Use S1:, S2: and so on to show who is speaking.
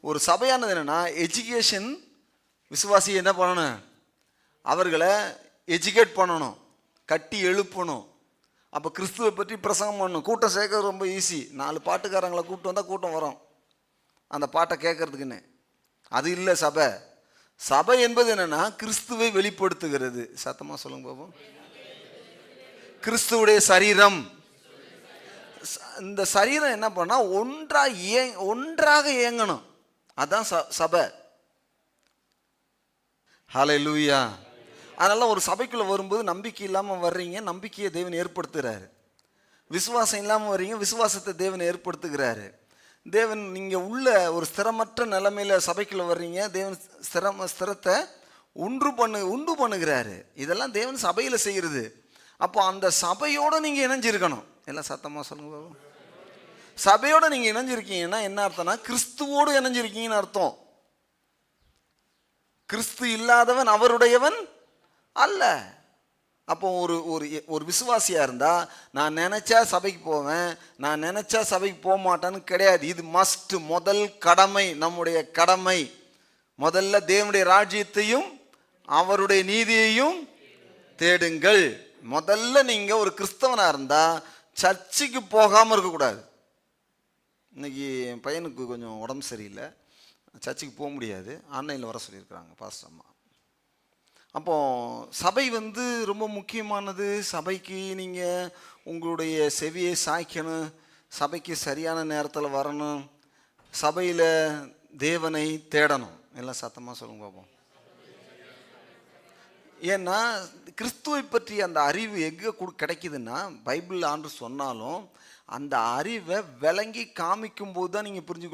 S1: ஒரு சபையானது என்னென்னா எஜுகேஷன் விசுவாசி என்ன பண்ணணும்? அவர்களை எஜுகேட் பண்ணணும் கட்டி எழுப்பணும். அப்போ கிறிஸ்துவை பற்றி பிரசங்கம் பண்ணணும். கூட்டம் சேர்க்கறது ரொம்ப ஈஸி நாலு பாட்டுக்காரங்களை கூப்பிட்டு வந்தால் கூட்டம் வரும். அந்த பாட்டை கேட்கறதுக்குன்னு. அது இல்லை சபை. சபை என்பது என்னென்னா கிறிஸ்துவை வெளிப்படுத்துகிறது. சத்தமாக சொல்லுங்க பாப்போம் கிறிஸ்துவுடைய சரீரம். இந்த சரீரம் என்ன பண்ணால் ஒன்றாக ஏ ஒன்றாக இயங்கணும். அதான் ச- சபை. ஹலை லூயா அதனால் ஒரு சபைக்குள்ளே வரும்போது நம்பிக்கை இல்லாமல் வர்றீங்க நம்பிக்கையை தேவன் ஏற்படுத்துகிறாரு விசுவாசம் இல்லாமல் வர்றீங்க விசுவாசத்தை தேவன் ஏற்படுத்துகிறாரு. தேவன் நீங்கள் உள்ள ஒரு ஸ்திரமற்ற நிலைமையில சபைக்குள்ளே வர்றீங்க தேவன் ஸ்திரம ஸ்திரத்தை உண்டு பண்ணு உண்டு பண்ணுகிறாரு. இதெல்லாம் தேவன் சபையில் செய்கிறது அப்போ அந்த சபையோடு நீங்கள் இணைஞ்சிருக்கணும். எல்லாம் சத்தமாக சொல்லுங்க பாபு. சபையோட நீங்கள் இணைஞ்சிருக்கீங்கன்னா என்ன அர்த்தம்னா கிறிஸ்துவோடு இணைஞ்சிருக்கீங்கன்னு அர்த்தம். கிறிஸ்து இல்லாதவன் அவருடையவன் அல்ல. அப்போ ஒரு ஒரு ஒரு விசுவாசியாக இருந்தால் நான் நினச்சா சபைக்கு போவேன் நான் நினச்சா சபைக்கு போக மாட்டேன்னு கிடையாது. இது மஸ்ட் முதல் கடமை நம்முடைய கடமை. முதல்ல தேவனுடைய ராஜ்யத்தையும் அவருடைய நீதியையும் தேடுங்கள். முதல்ல நீங்கள் ஒரு கிறிஸ்தவனாக இருந்தால் சர்ச்சுக்கு போகாமல் இருக்கக்கூடாது. இன்னைக்கு என் பையனுக்கு கொஞ்சம் உடம்பு சரியில்லை. சர்ச்சுக்கு போக முடியாது. ஆன்லைனில் வர சொல்லியிருக்கிறாங்க பாஸ்டர் அம்மா. அப்போ சபை வந்து ரொம்ப முக்கியமானது. சபைக்கு நீங்கள் உங்களுடைய செவியை சாய்க்கணும். சபைக்கு சரியான நேரத்தில் வரணும். சபையில் தேவனை தேடணும். எல்லாம் சத்தமாக சொல்லுங்க பார்ப்போம் ஏன்னா கிறிஸ்துவை பற்றிய அந்த அறிவு எங்கே கிடைக்குதுன்னா பைபிள் ஆண்டு சொன்னாலும் அந்த அறிவை விளங்கி காமிக்கும் போது தான் நீங்கள் புரிஞ்சு